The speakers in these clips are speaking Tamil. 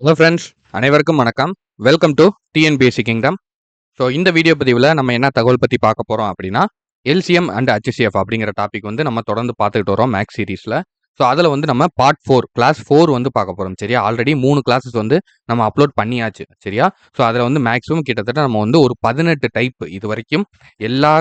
ஹலோ ஃப்ரெண்ட்ஸ் அனைவருக்கும் வணக்கம். Welcome to TNPSC kingdom so இந்த வீடியோ பதிவில் நம்ம என்ன தகவல் பற்றி பார்க்க போகிறோம் அப்படின்னா எல்சிஎம் அண்ட் ஹச்சிஎஃப் அப்படிங்கிற டாபிக் வந்து நம்ம தொடர்ந்து பார்த்துக்கிட்டு வரோம் மேக்ஸ் சீரீஸில் ஸோ அதில் வந்து நம்ம பார்ட் ஃபோர் கிளாஸ் ஃபோர் வந்து பார்க்க போகிறோம் சரியா? ஆல்ரெடி மூணு கிளாஸஸ் வந்து நம்ம அப்லோட் பண்ணியாச்சு சரியா? ஸோ அதில் வந்து மேக்ஸிமம் கிட்டத்தட்ட நம்ம வந்து ஒரு பதினெட்டு டைப் இது வரைக்கும் எல்லா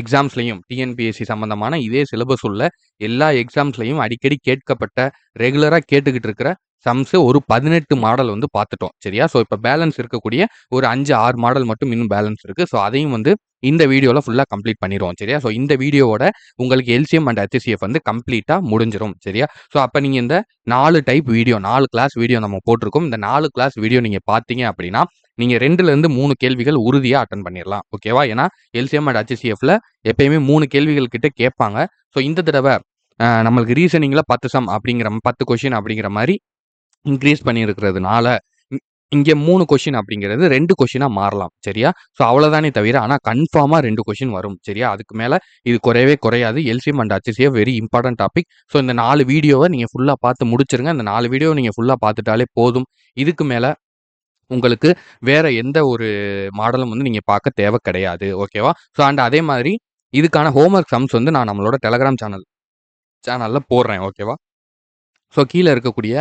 எக்ஸாம்ஸ்லையும் டிஎன்பிஎஸ்சி சம்மந்தமான இதே சிலபஸ் உள்ள எல்லா எக்ஸாம்ஸ்லையும் அடிக்கடி கேட்கப்பட்ட ரெகுலராக கேட்டுக்கிட்டு இருக்கிற சம்ஸ் ஒரு பதினெட்டு மாடல் வந்து பார்த்துட்டோம் சரியா? ஸோ இப்போ பேலன்ஸ் இருக்கக்கூடிய ஒரு அஞ்சு ஆறு மாடல் மட்டும் இன்னும் பேலன்ஸ் இருக்குது ஸோ அதையும் வந்து இந்த வீடியோவில் ஃபுல்லாக கம்ப்ளீட் பண்ணிடுவோம் சரியா? ஸோ இந்த வீடியோவோட உங்களுக்கு எல்சிஎம் அண்ட் ஹெச்சிஎஃப் வந்து கம்ப்ளீட்டாக முடிஞ்சிடும் சரியா? ஸோ அப்போ நீங்கள் இந்த நாலு டைப் வீடியோ நாலு கிளாஸ் வீடியோ நம்ம போட்டிருக்கோம். இந்த நாலு கிளாஸ் வீடியோ நீங்கள் பார்த்தீங்க அப்படின்னா நீங்கள் ரெண்டுலேருந்து மூணு கேள்விகள் உறுதியாக அட்டன் பண்ணிடலாம் ஓகேவா ஏன்னா எல்சிஎம் அண்ட் ஹெச்சிஎஃப்ல எப்பயுமே மூணு கேள்விகள் கிட்ட கேட்பாங்க. ஸோ இந்த தடவை நம்மளுக்கு ரீசனிங்கில் பத்து சம் அப்படிங்கிற பத்து கொஷின் அப்படிங்கிற மாதிரி இன்க்ரீஸ் பண்ணியிருக்கிறதுனால இங்கே மூணு கொஷின் அப்படிங்கிறது ரெண்டு கொஷினாக மாறலாம் சரியா? ஸோ அவ்வளோதானே தவிர ஆனால் கன்ஃபார்மாக ரெண்டு கொஷின் வரும் சரியா? அதுக்கு மேலே இது குறையவே குறையாது. LCM and HCF very important topic so இந்த நாலு வீடியோவை நீங்கள் ஃபுல்லாக பார்த்து முடிச்சிருங்க. இந்த நாலு வீடியோ நீங்கள் ஃபுல்லாக பார்த்துட்டாலே போதும். இதுக்கு மேலே உங்களுக்கு வேற எந்த ஒரு மாடலும் வந்து நீங்கள் பார்க்க தேவை கிடையாது ஓகேவா ஸோ அண்ட் அதே மாதிரி இதுக்கான ஹோம்ஒர்க் சம்ஸ் வந்து நான் நம்மளோட டெலகிராம் சேனல் சேனலில் போடுறேன் ஓகேவா ஸோ கீழே இருக்கக்கூடிய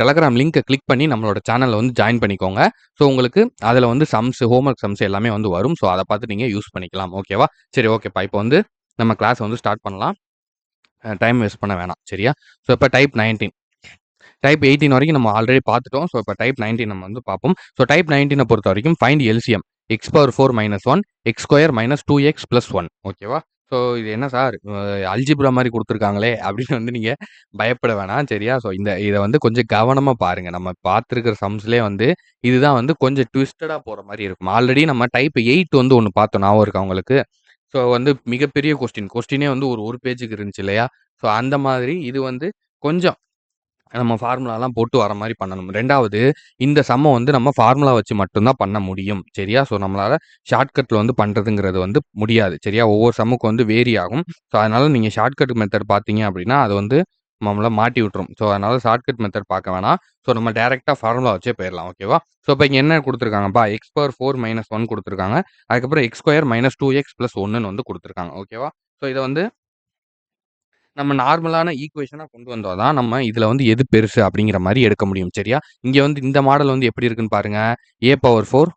டெலகிராம் லிங்க்கை கிளிக் பண்ணி நம்மளோட சேனலில் வந்து ஜாயின் பண்ணிக்கோங்க. ஸோ உங்களுக்கு அதில் வந்து சம்ஸ் ஹோம்ஒர்க் சம்ஸ் எல்லாமே வந்து வரும். ஸோ அதை பார்த்து நீங்கள் யூஸ் பண்ணிக்கலாம். ஓகேவா சரி ஓகேப்பா இப்போ வந்து நம்ம கிளாஸ் வந்து ஸ்டார்ட் பண்ணலாம். டைம் வேஸ்ட் பண்ண வேணாம். சரியா? ஸோ இப்போ டைப் நைன்டீன் டைப் எயிட்டீன் வரைக்கும் நம்ம ஆல்ரெடி பார்த்துட்டோம். ஸோ இப்போ டைப் நைன்டீன் நம்ம வந்து பார்ப்போம். ஸோ டைப் நைன்டீனை பொறுத்த வரைக்கும் find LCM x power four minus one x square minus two x plus one ஓகேவா ஸோ இது என்ன சார்? அல்ஜிப்ரா மாதிரி கொடுத்துருக்காங்களே அப்படின்னு வந்து நீங்கள் பயப்பட வேணாம் சரியா? ஸோ இந்த இதை வந்து கொஞ்சம் கவனமாக பாருங்கள் நம்ம பார்த்துருக்கிற சம்ஸ்லேயே வந்து இதுதான் வந்து கொஞ்சம் ட்விஸ்டடாக போகிற மாதிரி இருக்கும். ஆல்ரெடி நம்ம டைப் எயிட் வந்து ஒன்று பார்த்தோம். ஞாபகம் இருக்கு அவங்களுக்கு ஸோ வந்து மிகப்பெரிய கொஸ்டின். கொஸ்டினே வந்து ஒரு ஒரு பேஜுக்கு இருந்துச்சு இல்லையா? ஸோ அந்த மாதிரி இது வந்து கொஞ்சம் நம்ம ஃபார்முலாலாம் போட்டு வர மாதிரி பண்ணணும். ரெண்டாவது இந்த சம்மை வந்து நம்ம ஃபார்முலா வச்சு மட்டும்தான் பண்ண முடியும். சரியா? ஸோ நம்மளால் ஷார்ட்கட்டில் வந்து பண்ணுறதுங்கிறது வந்து முடியாது. சரியா? ஒவ்வொரு சம்முக்கு வந்து வேரி ஆகும். ஸோ அதனால் நீங்கள் ஷார்ட்கட் மெத்தட் பார்த்தீங்க அப்படின்னா அது வந்து நம்மளை மாட்டி விட்டுரும். ஸோ அதனால் ஷார்ட்கட் மெத்தட் பார்க்க வேணாம். ஸோ நம்ம டேரெக்டாக ஃபார்முலா வச்சே போயிடலாம் ஓகேவா ஸோ இப்போ இங்கே என்ன கொடுத்துருக்காங்கப்பா? X power four minus one கொடுத்துருக்காங்க. அதுக்கப்புறம் x square minus two x plus ஒன்றுன்னு வந்து கொடுத்துருக்காங்க. ஓகேவா ஸோ இதை வந்து நம்ம நார்மலான ஈக்குவேஷனாக கொண்டு வந்தால் தான் நம்ம இதில் வந்து எது பெருசு அப்படிங்கிற மாதிரி எடுக்க முடியும் சரியா? இங்கே வந்து இந்த மாடல் வந்து எப்படி இருக்குன்னு பாருங்கள் a power four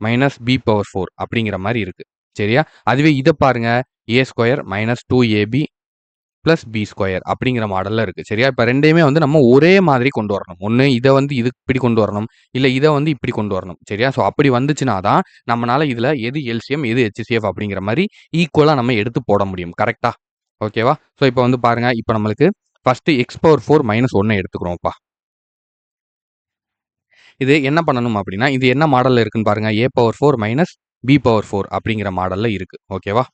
minus b power four அப்படிங்கிற மாதிரி இருக்குது சரியா? அதுவே இதை பாருங்கள் a square minus two ab plus b square அப்படிங்கிற மாடலில் இருக்குது சரியா? இப்போ ரெண்டையுமே வந்து நம்ம ஒரே மாதிரி கொண்டு வரணும். ஒன்று இதை வந்து இது இப்படி கொண்டு வரணும் இல்லை இதை வந்து இப்படி கொண்டு வரணும் சரியா? ஸோ அப்படி வந்துச்சுன்னா தான் நம்மளால இதில் எது எல்சிஎம் எது ஹெச்சிசிஎஃப் அப்படிங்கிற மாதிரி ஈக்குவலாக நம்ம எடுத்து போட முடியும் கரெக்டாக ஓகேவா ஸோ இப்போ வந்து பாருங்க இப்போ நம்மளுக்கு first x power four minus ஒன்னை எடுத்துக்கிறோம்ப்பா. இது என்ன பண்ணணும் அப்படின்னா இது என்ன மாடலில் இருக்குன்னு பாருங்கள் a power four minus b power four அப்படிங்கிற மாடலில் இருக்குது ஓகேவா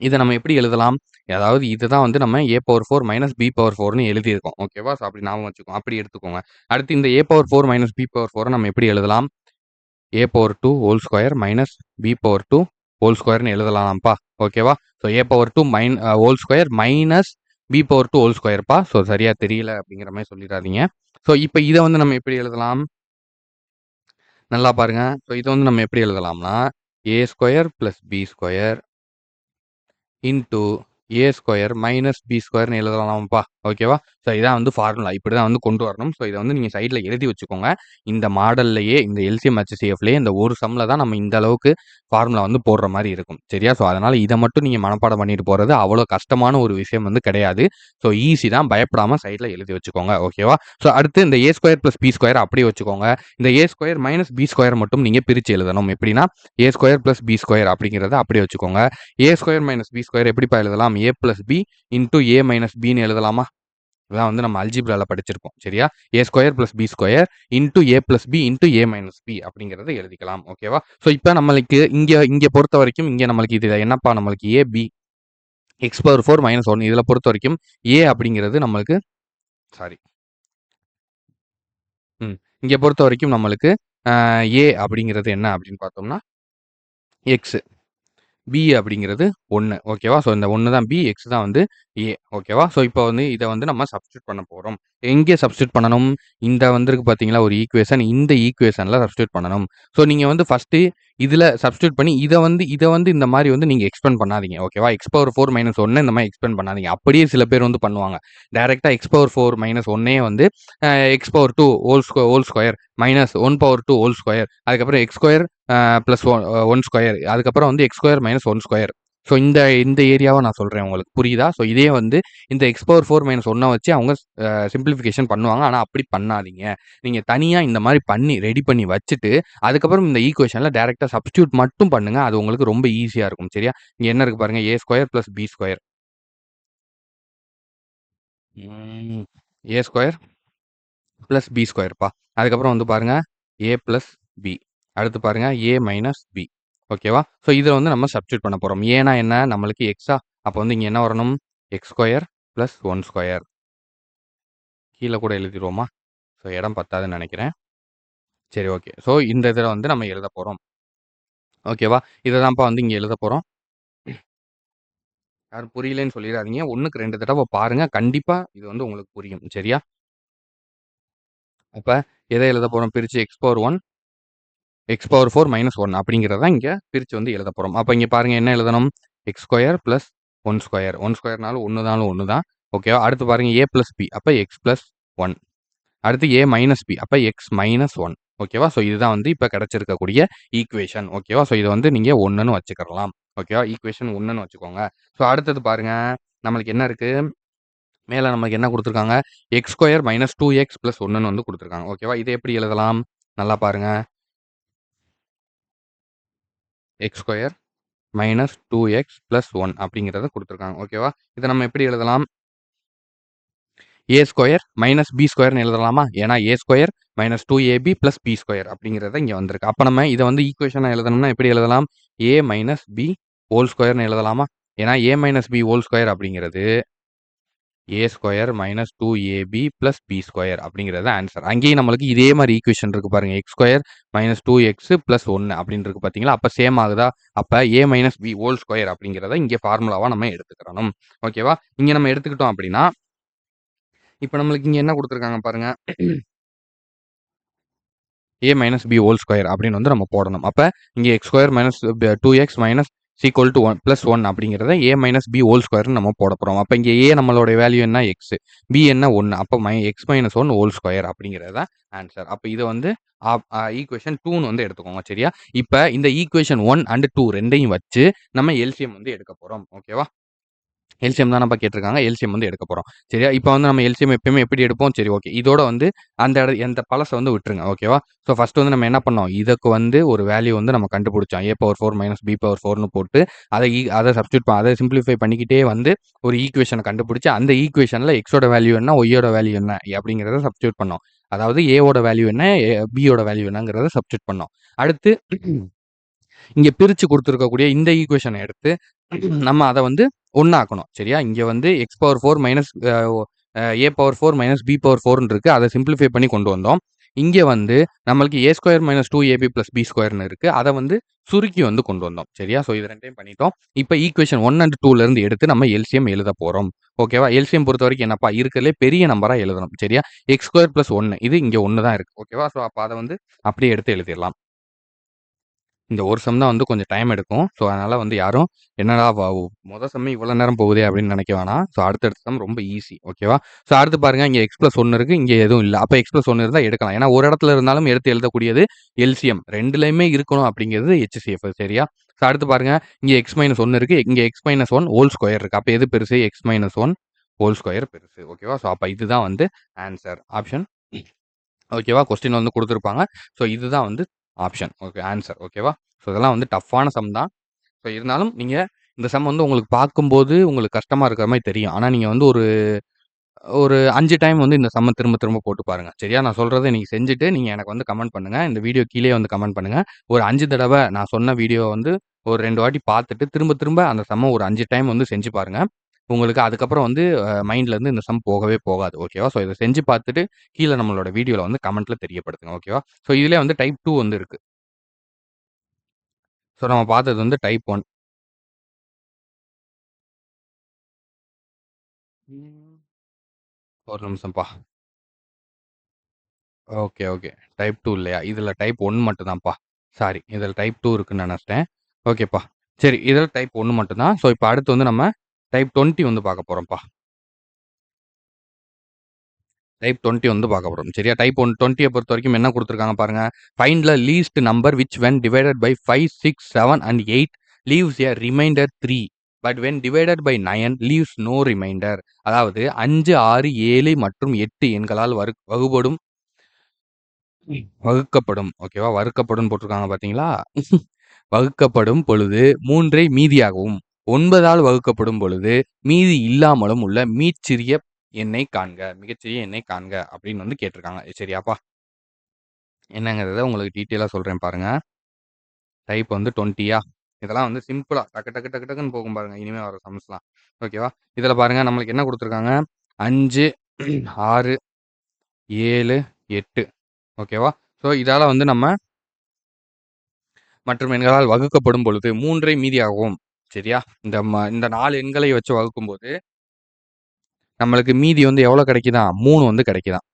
இதை நம்ம எப்படி எழுதலாம்? அதாவது இதுதான் வந்து நம்ம a power four minus b power ஃபோர்னு எழுதியிருக்கோம். ஓகேவா ஸோ அப்படி ஞாபகம் வச்சுக்கோம் அப்படி எடுத்துக்கோங்க. அடுத்து இந்த a power four minus b power ஃபோரை நம்ம எப்படி எழுதலாம்? A power two whole square minus b power two whole ஸ்கொயர்னு எழுதலாம்ப்பா. ஓகேவா so a power two mine whole square minus b power two whole ஸ்கொயர்ப்பா so சரியாக தெரியல அப்படிங்கிற மாதிரி சொல்லிடாதீங்க. ஸோ இப்போ இதை வந்து நம்ம எப்படி எழுதலாம்? நல்லா பாருங்க. ஸோ இதை வந்து நம்ம எப்படி எழுதலாம்னா a square plus b square into a square minus b ஸ்கொயர்னு எழுதலாம்ப்பா. ஓகேவா ஸோ இதான் வந்து ஃபார்முலா இப்படி தான் வந்து கொண்டு வரணும். ஸோ இதை வந்து நீங்கள் சைடில் எழுதி வச்சுக்கோங்க. இந்த மாடல்லையே இந்த எல்சிஎம் ஹெச்சிஎஃப்லேயே இந்த ஒரு சம்மில் தான் நம்ம இந்த அளவுக்கு ஃபார்முலா வந்து போடுற மாதிரி இருக்கும். சரியா? ஸோ அதனால் இதை மட்டும் நீங்கள் மனப்பாடம் பண்ணிட்டு போகிறது அவ்வளோ கஷ்டமான ஒரு விஷயம் வந்து கிடையாது. ஸோ ஈஸி தான். பயப்படாமல் சைடில் எழுதி வச்சுக்கோங்க. ஓகேவா ஸோ அடுத்து இந்த a square plus b square அப்படியே வச்சுக்கோங்க. இந்த a square minus b square மட்டும் நீங்கள் பிரித்து எழுதணும். எப்படின்னா a square plus b square அப்படிங்கிறத அப்படியே வச்சுக்கோங்க. A square minus b square எப்படிப்பா எழுதலாம்? A plus b into a minus பின்னு எழுதலாமா? இதான் வந்து நம்ம அல்ஜிப்ரால படிச்சிருக்கோம் சரியா? A square plus b square into a plus b into a minus b அப்படிங்கிறத எழுதிக்கலாம் ஓகேவா ஸோ இப்போ நம்மளுக்கு இங்கே இங்கே பொறுத்த வரைக்கும் இங்கே நம்மளுக்கு இது என்னப்பா? நம்மளுக்கு a b x power four minus one இதில் பொறுத்த வரைக்கும் ஏ அப்படிங்கிறது நம்மளுக்கு சாரி ம் இங்கே பொறுத்த வரைக்கும் நம்மளுக்கு ஏ அப்படிங்கிறது என்ன அப்படின்னு பார்த்தோம்னா எக்ஸு பி அப்படிங்கிறது ஒன்று ஓகேவா ஸோ இந்த ஒன்று தான் பி எக்ஸ் தான் வந்து ஏ ஓகேவா? ஸோ இப்போ வந்து இதை வந்து நம்ம சப்ஸ்டியூட் பண்ண போகிறோம் எங்கே சப்ஸ்டியூட் பண்ணணும்? இந்த வந்திருக்கு பார்த்தீங்களா ஒரு ஈக்குவேஷன். இந்த ஈக்குவேஷனில் சப்ஸ்டியூட் பண்ணணும். ஸோ நீங்கள் வந்து ஃபஸ்ட்டு இதில் சப்ஸ்டியூட் பண்ணி இதை வந்து இதை வந்து இந்த மாதிரி வந்து நீங்கள் எக்ஸ்பேண்ட் பண்ணாதீங்க. ஓகேவா? எக்ஸ் பவர் ஃபோர் மைனஸ் ஒன்று இந்த மாதிரி எக்ஸ்பேண்ட் பண்ணாதீங்க. அப்படியே சில பேர் வந்து பண்ணுவாங்க. டேரெக்டாக எக்ஸ் பவர் ஃபோர் மைனஸ் ஒன்னே வந்து x power two whole square whole square minus one power two whole square அதுக்கப்புறம் எக்ஸ் ஸ்கொயர் ப்ளஸ் ஒன் ஒ 1 ஸ்கொயர் அதுக்கப்புறம் வந்து x square minus one square. So இந்த இந்த ஏரியாவை நான் சொல்கிறேன் உங்களுக்கு. புரியுதா? ஸோ இதே வந்து இந்த எக்ஸ்போர் ஃபோர் மைனஸ் ஒன்றை வச்சு அவங்க சிம்பிளிஃபிகேஷன் சிம்ப்ளிஃபிகேஷன் பண்ணுவாங்க. ஆனால் அப்படி பண்ணாதீங்க. நீங்கள் தனியாக இந்த மாதிரி பண்ணி ரெடி பண்ணி வச்சுட்டு, அதுக்கப்புறம் இந்த ஈக்குவேஷனில் டேரெக்டாக சப்ஸ்டியூட் மட்டும் பண்ணுங்கள் அது உங்களுக்கு ரொம்ப ஈஸியாக இருக்கும். சரியா? இங்கே என்ன இருக்குது பாருங்க. A square plus b square. A square plus b ஸ்கொயர்ப்பா. அதுக்கப்புறம் வந்து பாருங்கள் ஏ ப்ளஸ் பி. அடுத்து பாருங்கள் ஏ மைனஸ் பி. ஓகேவா? ஸோ இதில் வந்து நம்ம சப்ஸ்டியூட் பண்ண போகிறோம் ஏன்னா என்ன? நம்மளுக்கு எக்ஸா? அப்போ வந்து இங்கே என்ன வரணும்? X square plus one square. கீழே கூட எழுதிடுவோமா ஸோ இடம் பத்தாதுன்னு நினைக்கிறேன் சரி ஓகே. ஸோ இந்த இதில் வந்து நம்ம எழுத போகிறோம் ஓகேவா? இதை தான்ப்பா வந்து இங்கே எழுத போகிறோம் யாரும் புரியலன்னு சொல்லிடாதீங்க ஒன்றுக்கு ரெண்டு தடவை பாருங்கள் கண்டிப்பாக இது வந்து உங்களுக்கு புரியும். சரியா? அப்போ எதை எழுத போகிறோம் பிரித்து x power 1 x power four minus one அப்படிங்கிறத இங்கே பிரித்து வந்து எழுத போகிறோம் அப்போ இங்கே பாருங்கள் என்ன எழுதணும்? X square plus one square. One ஸ்கொயர்னாலும் 1னாலும் 1 தான். ஓகேவா? அடுத்து பாருங்கள் ஏ ப்ளஸ் பி. அப்போ எக்ஸ் ப்ளஸ் ஒன் அடுத்து ஏ மைனஸ் பி. அப்போ எக்ஸ் மைனஸ் ஒன் ஓகேவா? ஸோ இதுதான் வந்து இப்போ கிடச்சிருக்கக்கூடிய ஈக்குவேஷன். ஓகேவா? ஸோ இதை வந்து நீங்கள் ஒன்றுன்னு வச்சுக்கிறலாம். ஓகேவா? ஈக்குவேஷன் ஒன்றுன்னு வச்சுக்கோங்க. ஸோ அடுத்தது பாருங்கள் நம்மளுக்கு என்ன இருக்குது மேலே நமக்கு என்ன கொடுத்துருக்காங்க எக்ஸ் ஸ்கொயர் மைனஸ் 2எக்ஸ் பிளஸ் 1ன்னு வந்து கொடுத்துருக்காங்க ஓகேவா? இதை எப்படி எழுதலாம்? நல்லா பாருங்கள் x square minus two x plus one அப்படிங்கிறத கொடுத்துருக்காங்க ஓகேவா? இதை நம்ம எப்படி எழுதலாம்? ஏ ஸ்கொயர் மைனஸ் பி ஸ்கொயர்னு எழுதலாமா? ஏன்னா a square minus two ab plus b square அப்படிங்கிறது இங்கே வந்திருக்கு. அப்போ நம்ம இதை வந்து ஈக்குவேஷனாக எழுதணும்னா எப்படி எழுதலாம்? ஏ மைனஸ் பி ஹோல் ஸ்கொயர்னு எழுதலாமா? ஏன்னா a minus b whole square அப்படிங்கிறது a square minus two ab plus b square அப்படிங்கிறது ஆன்சர். அங்கேயும் நம்மளுக்கு இதே மாதிரி ஈக்குவேஷன் இருக்கு பாருங்க. எக்ஸ் ஸ்கொயர் மைனஸ் 2எக்ஸ் பிளஸ் ஒன்று அப்படின்னு இருக்கு பார்த்தீங்களா? அப்போ சேம் ஆகுதா? அப்போ a minus b whole square அப்படிங்கிறத இங்கே ஃபார்முலாவாக நம்ம எடுத்துக்கிறணும். ஓகேவா? இங்கே நம்ம எடுத்துக்கிட்டோம் அப்படின்னா இப்போ நம்மளுக்கு இங்கே என்ன கொடுத்துருக்காங்க பாருங்க. A minus b whole square அப்படின்னு வந்து நம்ம போடணும். அப்போ இங்கே x square minus two x minus equal to 1 plus one அப்படிங்கிறத ஏ மைனஸ் பி ஹோல் ஸ்கொயர்னு நம்ம போட போகிறோம் அப்போ இங்கே ஏ நம்மளோட வேல்யூ என்ன? எக்ஸ். பி என்ன? ஒன்று அப்போ my x minus one whole square அப்படிங்கிறது தான் ஆன்சர். அப்போ இதை வந்து ஆப் ஈக்குவேஷன் டூன்னு வந்து எடுத்துக்கோங்க. சரியா? இப்போ இந்த ஈக்குவேஷன் ஒன் அண்ட் 2 2யும் வச்சு நம்ம எல்சிஎம் வந்து எடுக்க போகிறோம் ஓகேவா? எல்சிஎம் நம்ம கேட்டிருக்காங்க. எல்சிஎம் வந்து எடுக்க போகிறோம் சரியா? இப்போ வந்து நம்ம எல்சிஎம் எப்பயுமே எப்படி எடுப்போம்? சரி ஓகே. இதோட வந்து அந்த எட அந்த பழசை வந்து விட்டுருங்க. ஓகேவா? ஸோ ஃபர்ஸ்ட் வந்து நம்ம என்ன பண்ணோம்? இதுக்கு வந்து ஒரு வேல்யூ வந்து நம்ம கண்டுபிடிச்சோம். A power four minus b power ஃபோர்னு போட்டு அதை ஈ சப்ஸ்டியூட் சப்ஸ்டிட்யூட் ப அத சிம்ப்ளிஃபை பண்ணிக்கிட்டே வந்து ஒரு ஈக்குவேஷனை கண்டுபிடிச்சி அந்த ஈக்குவேஷனில் எக்ஸோட வேல்யூ என்ன? ஒய்யோட வேல்யூ என்ன? அப்படிங்கிறத சப்ஸ்டியூட் பண்ணோம். அதாவது ஏவோட வேல்யூ என்ன? பியோட வேல்யூ என்னங்கிறத சப்ஸ்டியூட் பண்ணோம். அடுத்து இங்கே பிரித்து கொடுத்துருக்கக்கூடிய இந்த ஈக்குவேஷனை எடுத்து நம்ம அதை வந்து ஒண்ணாக்கணும். சரியா? இங்கே வந்து x power four minus a power four minus b power ஃபோர்னு இருக்குது அதை சிம்பிளிஃபை பண்ணி கொண்டு வந்தோம். இங்கே வந்து நம்மளுக்கு a square minus two ab plus b ஸ்கொயர்னு இருக்குது அதை வந்து சுருக்கி வந்து கொண்டு வந்தோம். சரியா? ஸோ இது ரெண்டையும் பண்ணிட்டோம். இப்போ ஈக்குவேஷன் ஒன் அண்ட் டூலேருந்து எடுத்து நம்ம எல்சிஎம் எழுத போகிறோம் ஓகேவா? எல்சிஎம் பொறுத்தவரைக்கும் என்னப்பா? இருக்கிறதுலே பெரிய நம்பராக எழுதணும். சரியா? எக்ஸ் ஸ்கொயர் ப்ளஸ் ஒன்று இது இங்கே ஒன்று தான் இருக்குது ஓகேவா? ஸோ அப்போ அதை வந்து அப்படியே எடுத்து எழுதிடலாம் இந்த ஒரு சம் தான் வந்து கொஞ்சம் டைம் எடுக்கும். ஸோ அதனால் வந்து யாரும் என்னடா மொதல் மொத இவ்வளோ நேரம் போகுதே அப்படின்னு நினைக்க வேணாம். ஸோ அடுத்தடுத்த சம் ரொம்ப ஈஸி. ஓகேவா? ஸோ அடுத்து பாருங்கள் இங்கே எக்ஸ் பிளஸ் 1 இருக்கு. இங்க எதுவும் இல்லை அப்போ எக்ஸ் பிளஸ் 1 இருந்தா எடுக்கலாம். ஏன்னா ஒரு இடத்துல இருந்தாலும் எடுத்து எழுதக்கூடியது எல்சிஎம். ரெண்டுலேயுமே இருக்கணும் அப்படிங்கிறது ஹெச்சிஎஃப் சரியா? ஸோ அடுத்து பாருங்கள் இங்கே எக்ஸ் மைனஸ் ஒன்று இருக்குது இங்கே x minus one whole square இருக்குது அப்போ எது பெருசு? X minus one whole square பெருசு. ஓகேவா? ஸோ அப்போ இதுதான் வந்து ஆன்சர். ஆப்ஷன் ஓகேவா? கொஸ்டின் வந்து கொடுத்துருப்பாங்க ஸோ இதுதான் வந்து ஆப்ஷன். Okay answer. ஓகேவா? ஸோ இதெல்லாம் வந்து டஃப்பான சம் தான். ஸோ இருந்தாலும் நீங்கள் இந்த சம் வந்து உங்களுக்கு பார்க்கும்போது உங்களுக்கு கஷ்டமாக இருக்கிற மாதிரி தெரியும். ஆனால் நீங்கள் வந்து ஒரு ஒரு அஞ்சு டைம் வந்து இந்த சம்ம திரும்ப திரும்ப போட்டு பாருங்கள் சரியா? நான் சொல்கிறத நீங்கள் செஞ்சுட்டு நீங்கள் எனக்கு வந்து கமெண்ட் பண்ணுங்கள் இந்த வீடியோ கீழே வந்து கமெண்ட் பண்ணுங்க. ஒரு அஞ்சு தடவை நான் சொன்ன வீடியோ வந்து ஒரு ரெண்டு வாட்டி பார்த்துட்டு திரும்ப திரும்ப அந்த சம்ம ஒரு அஞ்சு டைம் வந்து செஞ்சு பாருங்கள் உங்களுக்கு அதுக்கப்புறம் வந்து மைண்ட்லேருந்து இந்த சம் போகவே போகாது. ஓகேவா? ஸோ இதை செஞ்சு பார்த்துட்டு கீழே நம்மளோட வீடியோவில் வந்து கமெண்ட்டில் தெரியப்படுத்துங்க. ஓகேவா? ஸோ இதிலே வந்து டைப் டூ வந்து இருக்கு. ஸோ நம்ம பார்த்தது வந்து டைப் ஒன் ஒரு நிமிஷம்ப்பா. Okay, okay. டைப் டூ இல்லையா? இதில் டைப் ஒன் மட்டும்தான்ப்பா சாரி. இதில் டைப் டூ இருக்குன்னு நினச்சிட்டேன் ஓகேப்பா. சரி. இதில் டைப் ஒன்று மட்டும்தான் ஸோ, இப்போ அடுத்து வந்து நம்ம டைப் 20 வந்து பார்க்க போகிறோம்ப்பா டைப் 20 வந்து பார்க்க போகிறோம் சரியா? டைப் ஒன் டுவெண்ட்டியை பொறுத்த வரைக்கும் என்ன கொடுத்துருக்காங்க பாருங்க. Find least number which when divided by 5, 6, 7 and eight leaves a remainder three but when divided by nine leaves no remainder. அதாவது 5, 6, 7 மற்றும் எட்டு எண்களால் வரு வகுபடும் வகுக்கப்படும். ஓகேவா? வறுக்கப்படும் போட்டிருக்காங்க பார்த்தீங்களா? வகுக்கப்படும் பொழுது மூன்றை மீதியாகவும், ஒன்பதால் வகுக்கப்படும் பொழுது மீதி இல்லாமலும் உள்ள மீச்சிறிய எண்ணை காண்க. மிகச்சிறிய எண்ணை காண்க அப்படின்னு வந்து கேட்டிருக்காங்க. சரியாப்பா? என்னங்கிறத உங்களுக்கு டீட்டெயிலாக சொல்கிறேன் பாருங்க. டைப் வந்து 20யா? இதெல்லாம் வந்து சிம்பிளாக டக்கு டக்கு டக்கு டக்குன்னு போகும் பாருங்க. இனிமேல் வர சம்ஸ்லாம். ஓகேவா? இதில் பாருங்க நம்மளுக்கு என்ன கொடுத்துருக்காங்க அஞ்சு ஆறு ஏழு எட்டு ஓகேவா? ஸோ, இதால் வந்து நம்ம மற்றும் எண்களால் வகுக்கப்படும் பொழுது மூன்றை மீதியாகவும் சரியா? இந்த ம இந்த நாலு எண்களை வச்சு வகுக்கும்போது நம்மளுக்கு மீதி வந்து எவ்வளோ கிடைக்குதான் மூணு வந்து கிடைக்குதான்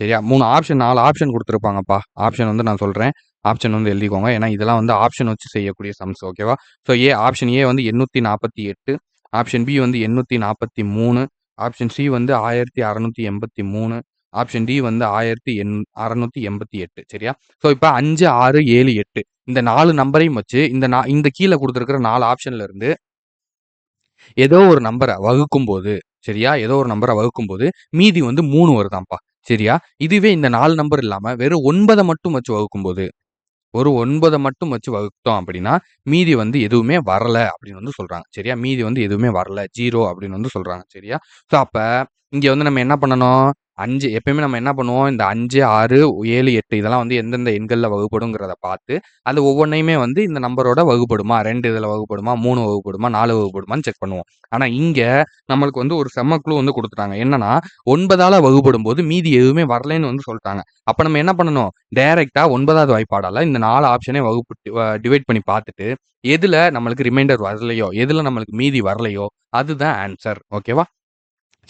சரியா? மூணு ஆப்ஷன் நாலு ஆப்ஷன் கொடுத்துருப்பாங்கப்பா ஆப்ஷன் வந்து நான் சொல்கிறேன் ஆப்ஷன் வந்து எழுதிக்கோங்க. ஏன்னா, இதெல்லாம் வந்து ஆப்ஷன் வச்சு செய்யக்கூடிய சம்ஸ் ஓகேவா? ஸோ, ஏ ஆப்ஷன் ஏ வந்து 848 ஆப்ஷன் பி வந்து 843 ஆப்ஷன் சி வந்து 1683 ஆப்ஷன் டி வந்து 1688 சரியா? ஸோ, இப்போ அஞ்சு ஆறு ஏழு எட்டு இந்த நாலு நம்பரையும் வச்சு இந்த நா இந்த கீழே கொடுத்துருக்கிற நாலு ஆப்ஷன்ல இருந்து ஏதோ ஒரு நம்பரை வகுக்கும் போது சரியா? ஏதோ ஒரு நம்பரை வகுக்கும் போது மீதி வந்து மூணு வருதாம்ப்பா. சரியா? இதுவே இந்த நாலு நம்பர் இல்லாம வெறும் ஒன்பதை மட்டும் வச்சு வகுக்கும் போது ஒரு ஒன்பதை மட்டும் வச்சு வகுத்தோம் அப்படின்னா, மீதி வந்து எதுவுமே வரல அப்படின்னு வந்து சொல்றாங்க. சரியா? மீதி வந்து எதுவுமே வரல. ஜீரோ அப்படின்னு வந்து சொல்றாங்க. சரியா? ஸோ, அப்ப இங்க வந்து நம்ம என்ன பண்ணணும்? அஞ்சு எப்பயுமே நம்ம என்ன பண்ணுவோம்? இந்த 5, 6, 7, 8 இதெல்லாம் வந்து எந்தெந்த எண்களில் வகுப்படுங்கிறத பார்த்து, அது ஒவ்வொன்றையுமே வந்து இந்த நம்பரோட வகுப்படுமா? ரெண்டு இதில் வகுப்படுமா? மூணு வகுப்படுமா? நாலு வகுப்படுமான்னு செக் பண்ணுவோம். ஆனால் இங்கே நம்மளுக்கு வந்து ஒரு செம்ம க்ளூ வந்து கொடுத்துட்டாங்க என்னன்னா, 9ஆல வகுப்படும்போது மீதி எதுவுமே வரலைன்னு வந்து சொல்லிட்டாங்க அப்போ நம்ம என்ன பண்ணணும்? டைரெக்டாக ஒன்பதாவது வாய்ப்பாடால் இந்த நாலு ஆப்ஷனே வகுப்பு டிவைட் பண்ணி பார்த்துட்டு, எதில் நம்மளுக்கு ரிமைண்டர் வரலையோ, எதில் நம்மளுக்கு மீதி வரலையோ, அதுதான் ஆன்சர் ஓகேவா?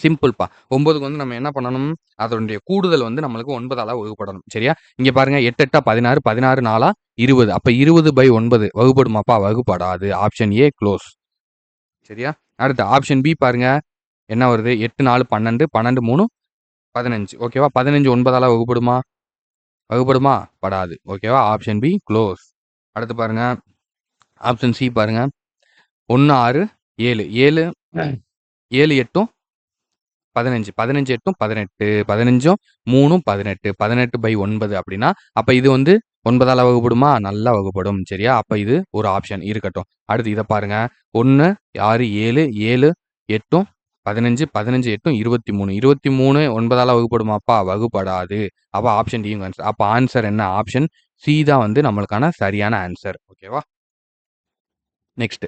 சிம்பிள்ப்பா. 9க்கு வந்து நம்ம என்ன பண்ணணும்? அதனுடைய கூடுதல் வந்து நம்மளுக்கு 9ஆல வகுப்படணும். சரியா? இங்க பாருங்க 8 8 16 16 4 20 அப்ப 20/9 வகுப்படுமாப்பா? வகுப்படாது. Option A close. சரியா? அடுத்து ஆப்ஷன் பி பாருங்க. என்ன வருது? 8 4 12 12 3 15 ஓகேவா? 15 9ஆல வகுப்படுமா? வகுப்படுமா? படாது. ஓகேவா? Option B close. அடுத்து பாருங்க. ஆப்ஷன் சி பாருங்க. 1 6 7 7 பதினஞ்சு பதினஞ்சு எட்டும் பதினெட்டு பதினஞ்சும் மூணும் பதினெட்டு பதினெட்டு பை ஒன்பது அப்படின்னா அப்போ இது வந்து ஒன்பதால் வகுப்படுமா? நல்லா வகுப்படும் சரியா? அப்போ இது ஒரு ஆப்ஷன் இருக்கட்டும். அடுத்து இதை பாருங்க. ஒன்று ஆறு ஏழு ஏழு எட்டும் பதினஞ்சு பதினஞ்சு எட்டும் இருபத்தி மூணு இருபத்தி மூணு ஒன்பதால் வகுப்படுமாப்பா? வகுப்படாது. அப்போ ஆப்ஷன் டியும் ஆன்சர் அப்போ ஆன்சர் என்ன? ஆப்ஷன் சி தான் வந்து நம்மளுக்கான சரியான ஆன்சர் ஓகேவா next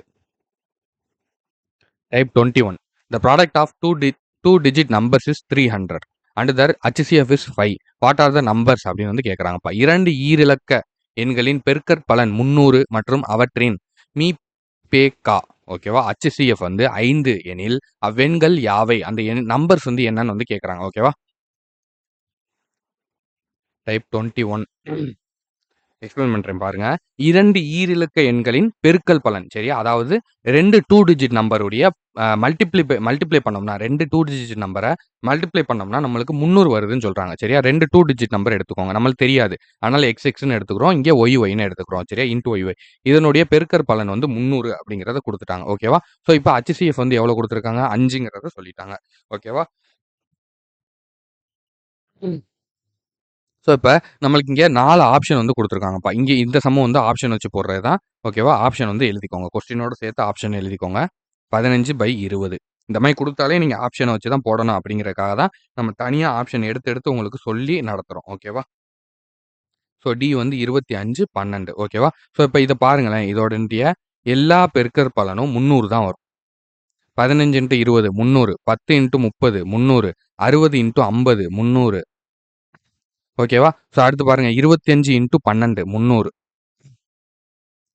type twenty one the product of two D two digit numbers is 300 and their HCF is five what are the numbers அப்படின்னு வந்து கேட்குறாங்கப்பா இரண்டு ஈரிலக்க எண்களின் பெருக்கற்பலன் 300 மற்றும் அவற்றின் மீ பேக்கா ஓகேவா? ஹச்சிசிஎஃப் வந்து ஐந்து எனில் அவ்வெண்கள் யாவை? அந்த எண் நம்பர்ஸ் வந்து என்னன்னு வந்து கேட்குறாங்க ஓகேவா? டைப் 21 எக்ஸ்பிளைன் பண்றேன் பாருங்க. இரண்டு ஈரிலக்க எண்களின் பெருக்கல் பலன். சரியா? அதாவது 2 2 டிஜிட் நம்பருடைய மல்டிப்ளை மல்டிப்ளை பண்ணோம்னா 2 2 டிஜிட் நம்பரை மல்டிப்ளை பண்ணோம்னா நம்மளுக்கு 300 வருதுன்னு சொல்றாங்க. சரியா? 2 2 டிஜிட் நம்பர் எடுத்துக்கோங்க. நம்மளுக்கு தெரியாது. அதனால எக்ஸ் எக்ஸ்ன்னு எடுத்துக்கிறோம். இங்கே ஒய் ஒய்ன்னு எடுத்துக்கிறோம். சரியா? Into y y. இதனுடைய பெருக்கர் பலன் வந்து 300 அப்படிங்கிறத கொடுத்துட்டாங்க ஓகேவா? ஸோ, இப்போ ஹச்சிஎஃப் வந்து எவ்வளோ கொடுத்துருக்காங்க அஞ்சுங்கிறத சொல்லிட்டாங்க. ஓகேவா? ஸோ, இப்போ நம்மளுக்கு இங்கே நாலு ஆப்ஷன் வந்து கொடுத்துருக்காங்கப்பா இங்கே இந்த சம்ம வந்து ஆப்ஷன் வச்சு போடுறது தான். ஓகேவா? ஆப்ஷன் வந்து எழுதிக்கோங்க. கொஸ்டினோட சேர்த்து ஆப்ஷன் எழுதிக்கோங்க. 15/20 இந்த மாதிரி கொடுத்தாலே நீங்கள் ஆப்ஷனை வச்சு தான் போடணும் அப்படிங்கிறதுக்காக தான் நம்ம தனியாக ஆப்ஷன் எடுத்து எடுத்து உங்களுக்கு சொல்லி நடத்துகிறோம் ஓகேவா? ஸோ, டி வந்து 25 12 ஓகேவா? ஸோ, இப்போ இதை பாருங்களேன். இதோடைய எல்லா பெருக்கர் பலனும் 300 தான் வரும். பதினஞ்சு இன்ட்டு இருபது முந்நூறு பத்து இன்ட்டு முப்பது முந்நூறு அறுபது இன்ட்டு ஐம்பது முந்நூறு ஓகேவா? ஸோ, அடுத்து பாருங்கள் இருபத்தஞ்சு இன்ட்டு பன்னெண்டு முந்நூறு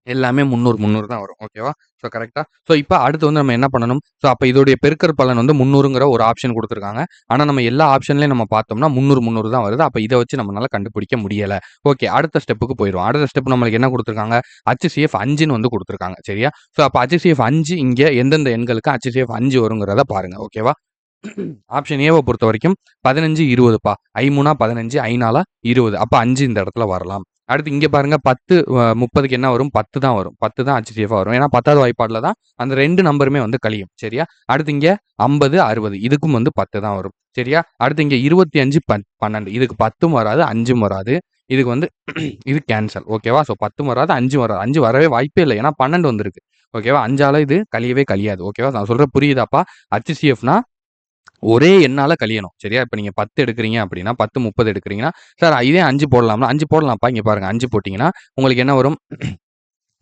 எல்லாமே 300, 300 தான் வரும். ஓகேவா? ஸோ கரெக்டாக ஸோ இப்போ அடுத்து வந்து நம்ம என்ன பண்ணணும்? ஸோ அப்போ இதோடைய பெருக்கர் பலன் வந்து 300ங்கிற ஒரு ஆப்ஷன் கொடுத்துருக்காங்க ஆனால் நம்ம எல்லா ஆப்ஷன்லையும் நம்ம பார்த்தோம்னா 300, 300 தான் வருது. அப்போ இதை வச்சு நம்மளால் கண்டுபிடிக்க முடியலை ஓகே. அடுத்த ஸ்டெப்புக்கு போயிடுவோம் அடுத்த ஸ்டெப் நம்மளுக்கு என்ன கொடுத்துருக்காங்க HCF 5ன்னு வந்து கொடுத்துருக்காங்க சரியா? ஸோ அப்போ அச்சிசிஎஃப் அஞ்சு இங்கே எந்தெந்த எண்களுக்கு HCF 5 வருங்கிறத பாருங்கள் ஓகேவா? ஆப்ஷன் ஏவ பொறுத்தவரைக்கும் 15, 20ப்பா. ஐ 3ஆ 15, ஐ 4ஆ 20. அப்ப 5 இந்த இடத்துல வரலாம். அடுத்து இங்கே பாருங்க பத்து முப்பதுக்கு என்ன வரும்? 10 தான் வரும். 10 தான் HCFஆ வரும். ஏன்னா பத்தாவது வாய்ப்பாடில் தான் அந்த ரெண்டு நம்பருமே வந்து கழியும். சரியா? அடுத்து இங்கே ஐம்பது அறுபது இதுக்கும் வந்து 10 தான் வரும். சரியா? அடுத்து இங்க 25, பன் 12 இதுக்கு 10ம் வராது, அஞ்சும் வராது. இதுக்கு வந்து இது கேன்சல். ஓகேவா? ஸோ 10ம் வராது, அஞ்சும் வராது. அஞ்சு வரவே வாய்ப்பே இல்லை ஏன்னா 12 வந்திருக்கு. ஓகேவா? அஞ்சால இது கழியவே கழியாது. ஓகேவா? நான் சொல்கிற புரியுதாப்பா? HCFனா ஒரே எண்ணால் கழியணும். சரியா? இப்போ நீங்கள் பத்து எடுக்குறீங்க அப்படின்னா, 10, 30 எடுக்குறீங்கன்னா, சார் இதே அஞ்சு போடலாம்னா, அஞ்சு போடலாம்ப்பா. இங்கே பாருங்கள் அஞ்சு போட்டிங்கன்னா உங்களுக்கு என்ன வரும்?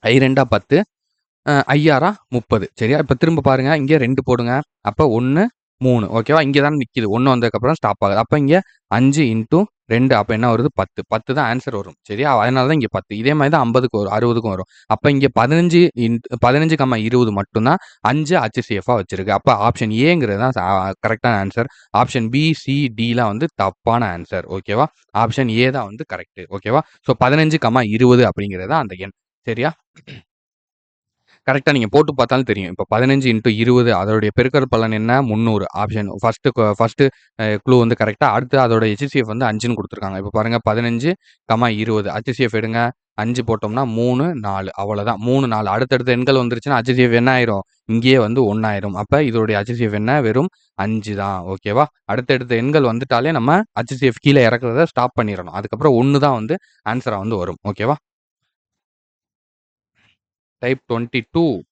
ஐ ரெண்டா பத்து ஐயாரா முப்பது சரியா? இப்போ திரும்ப பாருங்கள் இங்கே ரெண்டு போடுங்க. அப்போ ஒன்று மூணு ஓகேவா? இங்கே தான் நிற்கிது ஒன்று வந்ததுக்கப்புறம் ஸ்டாப் ஆகுது. அப்போ இங்கே அஞ்சு இன்ட்டு ரெண்டு அப்போ என்ன வருது? 10. 10 தான் ஆன்சர் வரும். சரியா? அதனால தான் இங்கே பத்து இதே மாதிரி தான் 50க்கு வரும், 60க்கும் வரும். அப்ப இங்க 15 இன்ட் 15, 20 மட்டும் தான் 5 HCFஆ வச்சிருக்கு. அப்போ ஆப்ஷன் ஏங்கிறது தான் கரெக்டான ஆன்சர் ஆப்ஷன் பி, சி, டிலாம் வந்து தப்பான ஆன்சர் ஓகேவா? ஆப்ஷன் ஏ தான் வந்து கரெக்டு ஓகேவா? ஸோ 15, 20 அப்படிங்கிறது தான் அந்த எண். சரியா? கரெக்டாக நீங்கள் போட்டு பார்த்தாலும் தெரியும். இப்போ பதினஞ்சு இன்ட்டு இருபது அதோடைய பெருக்கர் பலன் என்ன? 300 option first first first clue வந்து கரெக்டாக அடுத்து அதோட ஹெச்சிசிஎஃப் வந்து அஞ்சுன்னு கொடுத்துருக்காங்க இப்போ பாருங்கள் பதினஞ்சு கமா இருபது ஹெச்சிசிஎஃப் எடுங்க. அஞ்சு போட்டோம்னா 3, 4 அவ்வளோதான். 3, 4 அடுத்தடுத்த எண்கள் வந்துருச்சுன்னா அஜிசிஎஃப் என்ன ஆயிரும்? இங்கேயே வந்து ஒன்றாயிரும் அப்போ இதோடைய அஜிசிஎஃப் என்ன? வெறும் அஞ்சு தான். ஓகேவா? அடுத்தடுத்த எண்கள் வந்துட்டாலே நம்ம அஜிசிஎஃப் கீழே இறக்குறத ஸ்டாப் பண்ணிடணும் அதுக்கப்புறம் ஒன்று தான் வந்து ஆன்சராக வந்து வரும். ஓகேவா? Type 22.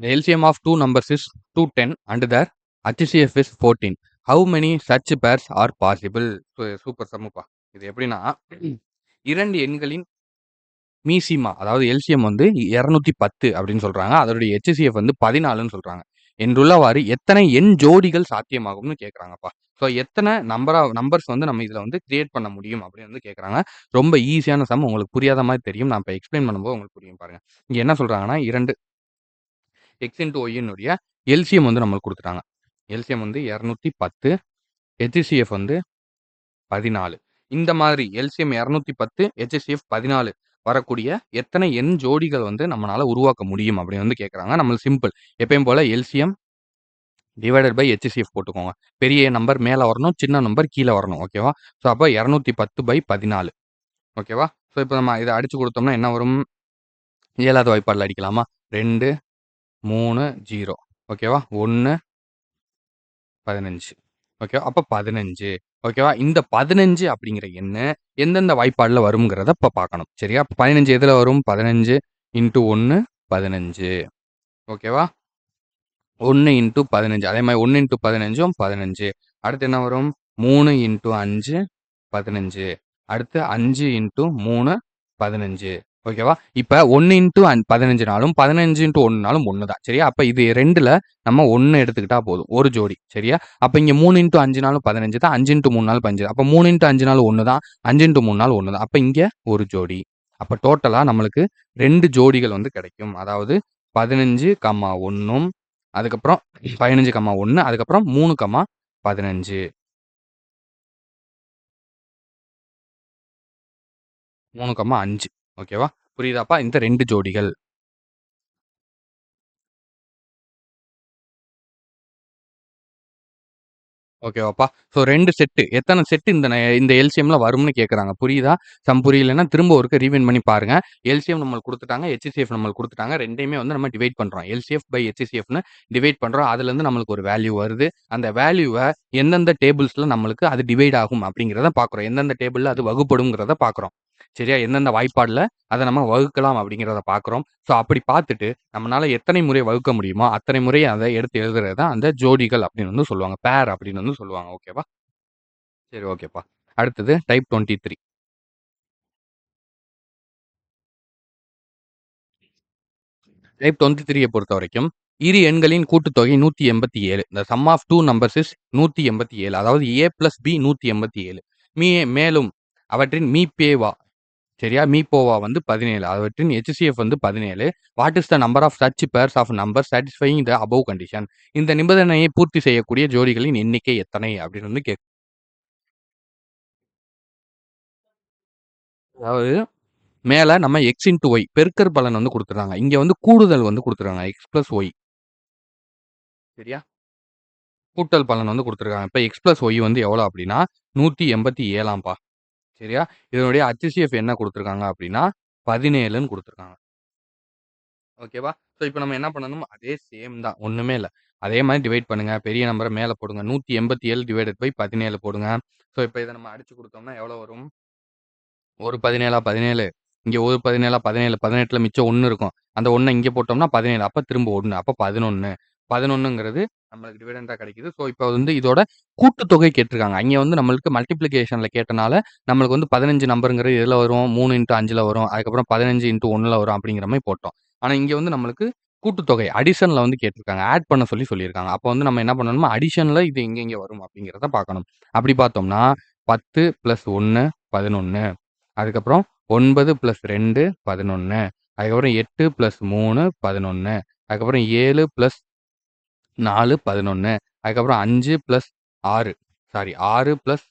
LCM of two numbers is two ten and their HCF is fourteen how many search pairs are possible super சமூப்பா இது எப்படின்னா இரண்டு எண்களின் மீசிமா அதாவது எல்சிஎம் வந்து இரநூத்தி பத்து அப்படின்னு சொல்றாங்க. அதோடைய ஹெச்சிசிஎஃப் வந்து பதினாலுன்னு சொல்றாங்க. என்றுள்ளவாறு எத்தனை எண் ஜோடிகள் சாத்தியமாகும்னு கேட்குறாங்கப்பா ஸோ எத்தனை நம்பர் ஆஃப் நம்பர்ஸ் வந்து நம்ம இதில் வந்து கிரியேட் பண்ண முடியும் அப்படின்னு வந்து கேட்குறாங்க ரொம்ப ஈஸியான சம் உங்களுக்கு புரியாத மாதிரி தெரியும். நான் இப்போ எக்ஸ்ப்ளைன் பண்ணும்போது உங்களுக்கு புரியும் பாருங்கள் இங்கே என்ன சொல்கிறாங்கன்னா இரண்டு எக்ஸ் இன்ட்டு ஒய்யினுடைய எல்சிஎம் வந்து நம்மளுக்கு கொடுத்துட்டாங்க எல்சிஎம் வந்து 210 ஹெச்சிஎஃப் வந்து 14. இந்த மாதிரி எல்சிஎம் இரநூத்தி பத்து ஹெச்சிசிஎஃப் பதினாலு வரக்கூடிய எத்தனை எண் ஜோடிகள் வந்து நம்மளால் உருவாக்க முடியும் அப்படின்னு வந்து கேட்குறாங்க நம்மளுக்கு சிம்பிள். எப்பயும் போல் எல்சிஎம் டிவைடட் பை ஹெச்சிஎஃப் போட்டுக்கோங்க. பெரிய நம்பர் மேலே வரணும். சின்ன நம்பர் கீழே வரணும். ஓகேவா? ஸோ அப்போ இரநூத்தி பத்து பை 14 ஓகேவா? ஸோ இப்போ நம்ம இதை அடிச்சு கொடுத்தோம்னா என்ன வரும்? ஏழாவது வாய்ப்பாடில் அடிக்கலாமா? 2, 3, 0 ஓகேவா? 1 15 ஓகேவா? அப்போ பதினஞ்சு ஓகேவா? இந்த 15 அப்படிங்கிற எண்ண எந்தெந்த வாய்ப்பாடில் வருங்கிறத இப்போ பார்க்கணும். சரியா? பதினஞ்சு எதில் வரும்? பதினஞ்சு இன்ட்டு ஒன்று பதினஞ்சு ஓகேவா? ஒன்று இன்ட்டு பதினஞ்சு. அதே மாதிரி ஒன்று இன்ட்டு பதினஞ்சும் பதினஞ்சு. அடுத்து என்ன வரும்? மூணு இன்ட்டு அஞ்சு பதினஞ்சு. அடுத்து அஞ்சு இன்ட்டு மூணு பதினஞ்சு. ஓகேவா இப்போ ஒன்று இன்ட்டு அன் பதினஞ்சுனாலும் பதினஞ்சு இன்ட்டு ஒன்றுனாலும் ஒன்று தான் சரியா? அப்போ இது ரெண்டில் நம்ம ஒன்று எடுத்துக்கிட்டா போதும். ஒரு ஜோடி. சரியா? அப்போ இங்கே மூணு இன்ட்டு அஞ்சு நாளும் பதினஞ்சு தான் அஞ்சு இன்ட்டு மூணு நாள் பதினஞ்சு அப்போ மூணு இன்ட்டு அஞ்சு நாள் ஒன்று தான் அஞ்சு இன்ட்டு மூணு நாள் ஒன்று தான் அப்போ இங்கே ஒரு ஜோடி. அப்போ டோட்டலாக நம்மளுக்கு ரெண்டு ஜோடிகள் வந்து கிடைக்கும். அதாவது பதினஞ்சு கம்மா ஒன்றும் அதுக்கப்புறம் 15, 1 அதுக்கப்புறம் 3, 15 3, 5 ஓகேவா? புரியுதாப்பா? இந்த 2 ஜோடிகள். ஓகேவாப்பா? So 2 set. எத்தன செட்டு இந்த ந இந்த எல்சிஎம்ல வரும்னு கேட்குறாங்க புரியுதா? சம் புரியலன்னா திரும்ப ஒருக்க ரீவைண்ட் பண்ணி பாருங்க. எல்சிஎம் நம்மளுக்கு குடுத்துட்டாங்க. ஹெச்சிஎஃப் நம்மளுக்கு குடுத்துட்டாங்க. 2யுமே வந்து நம்ம டிவைட் பண்றோம். எல்சிஎஃப் பை ஹெச்சிஎஃப்னு டிவைட் பண்றோம். அதுலேருந்து நம்மளுக்கு ஒரு வேல்யூ வருது. அந்த வேல்யூவ எந்தெந்த டேபிள்ஸ்ல நம்மளுக்கு அது டிவைட் ஆகும் அப்படிங்கிறத பார்க்குறோம். எந்தெந்த டேபிள்ல அது வகுப்படும்ங்கிறத பார்க்குறோம். சரியா? எந்தெந்த வாய்ப்பாடில் அதை நம்ம வகுக்கலாம் அப்படிங்கிறத பார்க்குறோம். ஸோ அப்படி பார்த்துட்டு நம்மளால் எத்தனை முறை வகுக்க முடியுமோ, அத்தனை முறை அதை எடுத்து எழுதுறது தான் அந்த ஜோடிகள் அப்படின்னு வந்து சொல்லுவாங்க. பேர் அப்படின்னு வந்து சொல்லுவாங்க. ஓகேவா? சரி ஓகேப்பா. அடுத்தது டைப் 23. டைப் டுவெண்ட்டி த்ரீ பொறுத்த வரைக்கும் இரு எண்களின் கூட்டுத்தொகை நூற்றி எண்பத்தி ஏழு இந்த sum of two numbers is நூற்றி எண்பத்தி ஏழு அதாவது ஏ பிளஸ் B 187. மீ மேலும் அவற்றின் மீப்பேவா சரியா? மீபோவா வந்து 17 அவற்றின் ஹெச்சிஎஃப் வந்து 17. What is the number of such pairs of number satisfying the above condition. இந்த நிபந்தனையை பூர்த்தி செய்யக்கூடிய ஜோடிகளின் எண்ணிக்கை எத்தனை? அப்படின்னு வந்து கேட்கும் அதாவது மேல நம்ம எக்ஸ் இன்ட்டு ஒய் பெருக்கர் பலன் வந்து கொடுத்துருக்காங்க இங்க வந்து கூடுதல் வந்து கொடுத்துருக்காங்க எக்ஸ் பிளஸ் ஒய். சரியா? கூட்டல் பலன் வந்து கொடுத்துருக்காங்க இப்போ எக்ஸ் பிளஸ் ஒய் வந்து எவ்வளோ அப்படின்னா 187ஆம்பா. சரியா? இதனுடைய அத்திசிஎஃப் என்ன கொடுத்துருக்காங்க அப்படின்னா பதினேழுன்னு கொடுத்துருக்காங்க ஓகேவா? ஸோ இப்போ நம்ம என்ன பண்ணணும்? அதே சேம் தான். ஒன்றுமே இல்லை அதே மாதிரி டிவைட் பண்ணுங்க. பெரிய நம்பரை மேலே போடுங்க. 187 டிவைடட் பை 17 போடுங்க. ஸோ இப்போ இதை நம்ம அடிச்சு கொடுத்தோம்னா எவ்வளோ வரும்? ஒரு பதினேழா பதினேழு இங்கே ஒரு 17ஆ 17. 18ல மிச்சம் ஒன்று இருக்கும். அந்த ஒன்றை இங்கே போட்டோம்னா பதினேழு அப்போ திரும்ப ஒன்று அப்போ பதினொன்று பதினொன்றுங்கிறது நம்மளுக்கு டிவிடெண்டாக கிடைக்குது. ஸோ இப்போ வந்து இதோட கூட்டுத்தொகை கேட்டிருக்காங்க. அங்கே வந்து நம்மளுக்கு மல்டிப்ளிகேஷனில் கேட்டனால, நம்மளுக்கு வந்து பதினஞ்சு நம்பருங்கிறது இதில் வரும்? மூணு இன்ட்டு அஞ்சில் வரும். அதுக்கப்புறம் பதினஞ்சு இன்ட்டு ஒன்றில் வரும் அப்படிங்கிற மாதிரி போட்டோம். ஆனால் இங்கே வந்து நம்மளுக்கு கூட்டுத்தொகை அடிஷனில் வந்து கேட்டிருக்காங்க. ஆட் பண்ண சொல்லி சொல்லியிருக்காங்க. அப்போ வந்து நம்ம என்ன பண்ணணுமோ அடிஷனில் இது எங்கெங்கே வரும் அப்படிங்கிறத பார்க்கணும். அப்படி பார்த்தோம்னா பத்து ப்ளஸ் ஒன்று பதினொன்று அதுக்கப்புறம் ஒன்பது ப்ளஸ் ரெண்டு பதினொன்று அதுக்கப்புறம் எட்டு ப்ளஸ் மூணு பதினொன்று அதுக்கப்புறம் ஏழு ப்ளஸ் நாலு பதினொன்று அதுக்கப்புறம் அஞ்சு ப்ளஸ் ஆறு. சாரி ஆறு ப்ளஸ்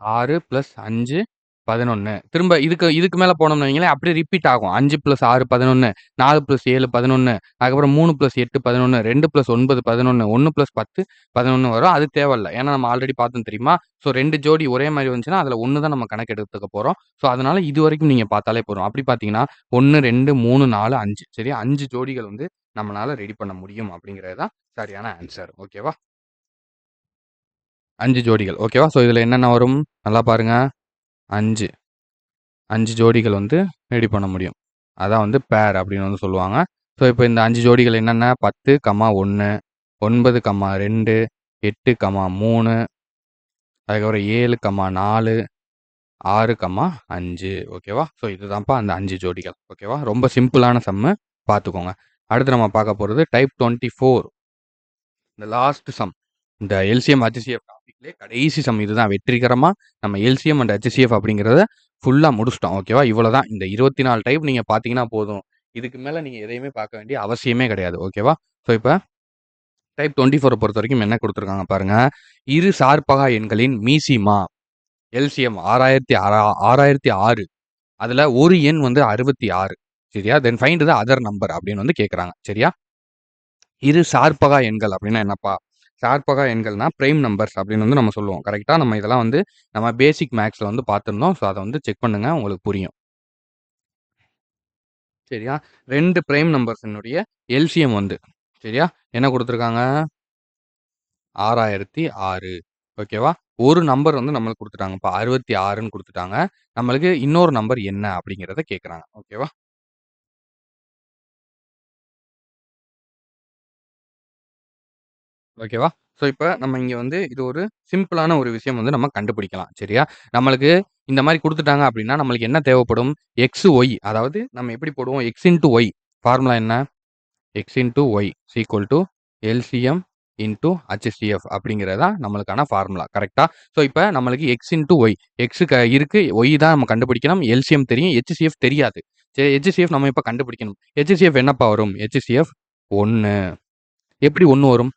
ஆறு ப்ளஸ் அஞ்சு 11. திரும்ப இதுக்கு இதுக்கு மேல போனோம்னு வைங்களேன், அப்படியே ரிப்பீட் ஆகும். 5 ப்ளஸ் 6 11. 4 ப்ளஸ் 7 11. அதுக்கப்புறம் 3 ப்ளஸ் 8 11. 2 ப்ளஸ் 9 11. 1 ப்ளஸ் 10 11 வரும். அது தேவையில்ல. ஏன்னா நம்ம ஆல்ரெடி பார்த்தோம் தெரியுமா? ஸோ 2 ஜோடி ஒரே மாரி வந்துச்சுன்னா, அதுல 1 தான் நம்ம கணக்கு எடுத்துக்க போறோம். ஸோ அதனால இதுவரைக்கும் நீங்க பார்த்தாலே போதும். அப்படி பார்த்தீங்கன்னா 1, 2, 3, 4, 5 சரியா? 5 ஜோடிகள் வந்து நம்மனால ரெடி பண்ண முடியும் அப்படிங்கிறது தான் சரியான ஆன்சர். ஓகேவா? 5 ஜோடிகள். ஓகேவா? ஸோ இதுல என்னென்ன வரும்? நல்லா பாருங்க. 5 5 ஜோடிகள் வந்து ரெடி பண்ண முடியும். அதான் வந்து பேர் அப்படின்னு வந்து சொல்லுவாங்க. ஸோ இப்போ இந்த அஞ்சு ஜோடிகள் என்னென்ன? 10, 1 9, 2 8, 3 அதுக்கப்புறம் 7, 4 6, 5 ஓகேவா? ஸோ இதுதான்ப்பா அந்த அஞ்சு ஜோடிகள். ஓகேவா? ரொம்ப சிம்பிளான சம்மு பார்த்துக்கோங்க. அடுத்து நம்ம பார்க்க போகிறது டைப் 24 இந்த லாஸ்ட் சம். இந்த எல்சிஎம், ஹெச்சிஎஃப் டாபிக்லயே கடைசி சம் இதுதான். வெற்றிகரமாக நம்ம எல்சிஎம் அண்ட் ஹெச்சிஎஃப் அப்படிங்கிறத ஃபுல்லாக முடிச்சிட்டோம் ஓகேவா? இவ்வளோ தான் இந்த 24 டைப் நீங்கள் பார்த்தீங்கன்னா போதும். இதுக்கு மேலே நீங்கள் எதையுமே பார்க்க வேண்டிய அவசியமே கிடையாது. ஓகேவா? ஸோ இப்போ டைப் டுவெண்ட்டி ஃபோரை பொறுத்த வரைக்கும் என்ன கொடுத்துருக்காங்க பாருங்கள் இரு சார்பகா எண்களின் மீசிமா எல்சிஎம் ஆறாயிரத்தி ஆறா ஆறாயிரத்தி ஆறு அதில் ஒரு எண் வந்து 66 சரியா? Then find the other number அப்படின்னு வந்து கேட்குறாங்க சரியா? இரு சார்பகா எண்கள் அப்படின்னா என்னப்பா? சார்பகா எண்கள்னா பிரைம் நம்பர்ஸ் அப்படின்னு வந்து நம்ம சொல்லுவோம். கரெக்டாக நம்ம இதெல்லாம் வந்து நம்ம பேசிக் மேக்ஸில் வந்து பார்த்துருந்தோம் ஸோ அதை வந்து செக் பண்ணுங்க. உங்களுக்கு புரியும். சரியா? ரெண்டு பிரைம் நம்பர்ஸினுடைய எல்சிஎம் வந்து சரியா? என்ன கொடுத்துருக்காங்க ஆறாயிரத்தி ஆறு ஓகேவா? ஒரு நம்பர் வந்து நம்மளுக்கு கொடுத்துட்டாங்கப்பா அறுபத்தி ஆறுன்னு கொடுத்துட்டாங்க நம்மளுக்கு இன்னொரு நம்பர் என்ன அப்படிங்கிறத கேட்குறாங்க ஓகேவா? ஓகேவா? ஸோ இப்போ நம்ம இங்கே வந்து இது ஒரு சிம்பிளான ஒரு விஷயம் வந்து நம்ம கண்டுபிடிக்கலாம். சரியா? நம்மளுக்கு இந்த மாதிரி கொடுத்துட்டாங்க அப்படின்னா, நம்மளுக்கு என்ன தேவைப்படும்? எக்ஸ், ஒய் அதாவது நம்ம எப்படி போடுவோம்? எக்ஸ் இன்ட்டு ஒய் ஃபார்முலா என்ன? X into y equal to to LCM into HCF அப்படிங்கிறது தான் நம்மளுக்கான ஃபார்முலா. கரெக்டாக ஸோ இப்போ நம்மளுக்கு எக்ஸ் இன்ட்டு ஒய் எக்ஸு க இருக்குது ஒய் தான் நம்ம கண்டுபிடிக்கணும். எல்சிஎம் தெரியும். ஹெச்சிஎஃப் தெரியாது. சரி ஹெச்சிஎஃப் நம்ம இப்போ கண்டுபிடிக்கணும். ஹெச்சிஎஃப் என்னப்பா வரும்? ஹெச்சிஎஃப் ஒன்று எப்படி ஒன்று வரும்?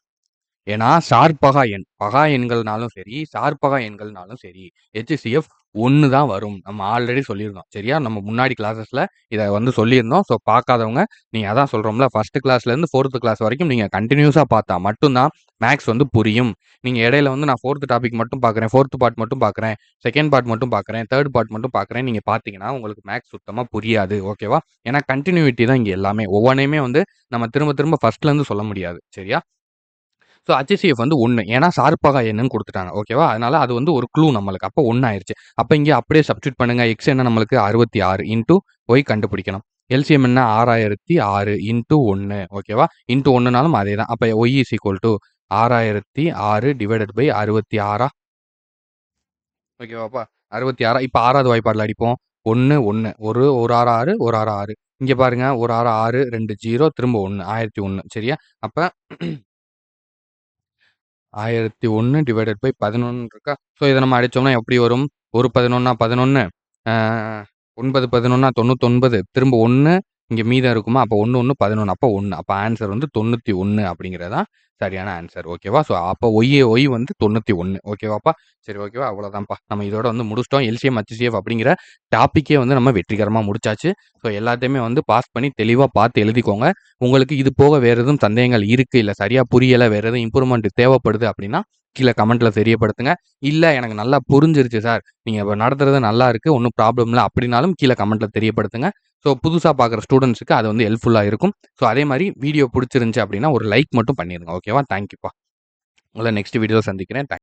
ஏன்னா சார்பகா எண். பகா எண்கள்னாலும் சரி, சார்பகா எண்கள்னாலும் சரி, ஹெச்சிஎஃப் ஒன்று தான் வரும். நம்ம ஆல்ரெடி சொல்லியிருந்தோம். சரியா? நம்ம முன்னாடி கிளாஸஸில் இதை வந்து சொல்லியிருந்தோம். ஸோ பார்க்காதவங்க நீங்கள் அதான் சொல்கிறோம்ல ஃபஸ்ட்டு கிளாஸ்லேருந்து ஃபோர்த்து கிளாஸ் வரைக்கும் நீங்கள் கண்டினியூஸாக பார்த்தா மட்டும்தான் மேக்ஸ் வந்து புரியும். நீங்கள் இடையில வந்து நான் ஃபோர்த்து டாபிக் மட்டும் பார்க்குறேன், ஃபோர்த்து பார்ட் மட்டும் பார்க்குறேன், செகண்ட் பார்ட் மட்டும் பார்க்குறேன், தேர்ட் பார்ட் மட்டும் பார்க்குறேன் நீங்கள் பார்த்தீங்கன்னா, உங்களுக்கு மேக்ஸ் சுத்தமாக புரியாது. ஓகேவா? ஏன்னா கண்டினியூட்டி தான் இங்கே எல்லாமே. ஒவ்வொன்றையுமே வந்து நம்ம திரும்ப திரும்ப ஃபர்ஸ்ட்லேருந்து சொல்ல முடியாது. சரியா? ஸோ ஹெச்சிஎஃப் வந்து ஒன்று ஏன்னா சார்பாக என்னன்னு கொடுத்துட்டாங்க ஓகேவா? அதனால அது வந்து ஒரு க்ளூ நம்மளுக்கு. அப்போ ஒன்று ஆயிடுச்சு அப்போ இங்கே அப்படியே சப்ஸ்டியூட் பண்ணுங்க. எக்ஸ் என்ன நம்மளுக்கு அறுபத்தி ஆறு இன்ட்டு ஒய் கண்டுபிடிக்கணும். எல்சிஎம் என்ன ஆறாயிரத்தி ஆறு இன்ட்டு ஒன்று ஓகேவா? இன்ட்டு ஒன்றுனாலும் அதே தான். அப்போ y is equal to 6006 divided by 66ஆ? ஓகேவாப்பா? அறுபத்தி ஆறா இப்போ ஆறாவது வாய்ப்பாடில் அடிப்போம். 1 1 ஒரு ஒரு 6 6 ஒரு 6 6 இங்க பாருங்க ஒரு 6 6 2 0 திரும்ப 1 1001 சரியா? அப்போ 1001 டிவைடட் பை 11 இருக்கா? ஸோ இதை நம்ம அடிச்சோம்னா எப்படி வரும்? ஒரு பதினொன்னா பதினொன்று ஒன்பது பதினொன்னா தொண்ணூத்தொன்பது திரும்ப ஒன்று இங்கே மீதம் இருக்குமா அப்போ ஒன்று ஒன்று பதினொன்று அப்போ ஒன்று அப்போ ஆன்சர் வந்து தொண்ணூற்றி ஒன்று அப்படிங்கிறதான் சரியான ஆன்சர் ஓகேவா ஸோ அப்போ ஒய் ஒய் வந்து தொண்ணூற்றி ஒன்று ஓகேவாப்பா சரி ஓகேவா அவ்வளோதான்ப்பா நம்ம இதோட வந்து முடிச்சிட்டோம். எல்சிஎம் ஹச்சிஎஃப் அப்படிங்கிற டாப்பிக்கே வந்து நம்ம வெற்றிகரமாக முடிச்சாச்சு. ஸோ எல்லாத்தையுமே வந்து பாஸ் பண்ணி தெளிவாக பார்த்து எழுதிக்கோங்க. உங்களுக்கு இது போக வேறு எதுவும் சந்தேகங்கள் இருக்குது இல்லை சரியாக புரியலை வேறு எதுவும் இம்ப்ரூவ்மெண்ட் தேவைப்படுது அப்படின்னா கீழே கமெண்ட்டில் தெரியப்படுத்துங்க. இல்லை எனக்கு நல்லா புரிஞ்சிருச்சு சார். நீங்கள் இப்போ நடத்துறது நல்லா இருக்குது ஒன்றும் ப்ராப்ளம் இல்லை அப்படின்னாலும் கீழே கமெண்ட்டில் தெரியப்படுத்துங்க. ஸோ புதுசாக பார்க்குற ஸ்டூடெண்ட்ஸுக்கு அது வந்து ஹெல்ப்ஃபுல்லாக இருக்கும். ஸோ அதே மாதிரி வீடியோ பிடிச்சிருந்துச்சி அப்படின்னா ஒரு லைக் மட்டும் பண்ணிடுங்க ஓகேவா தேங்க்யூப்பா உங்களை நெக்ஸ்ட் வீடியோ சந்திக்கிறேன். தேங்க்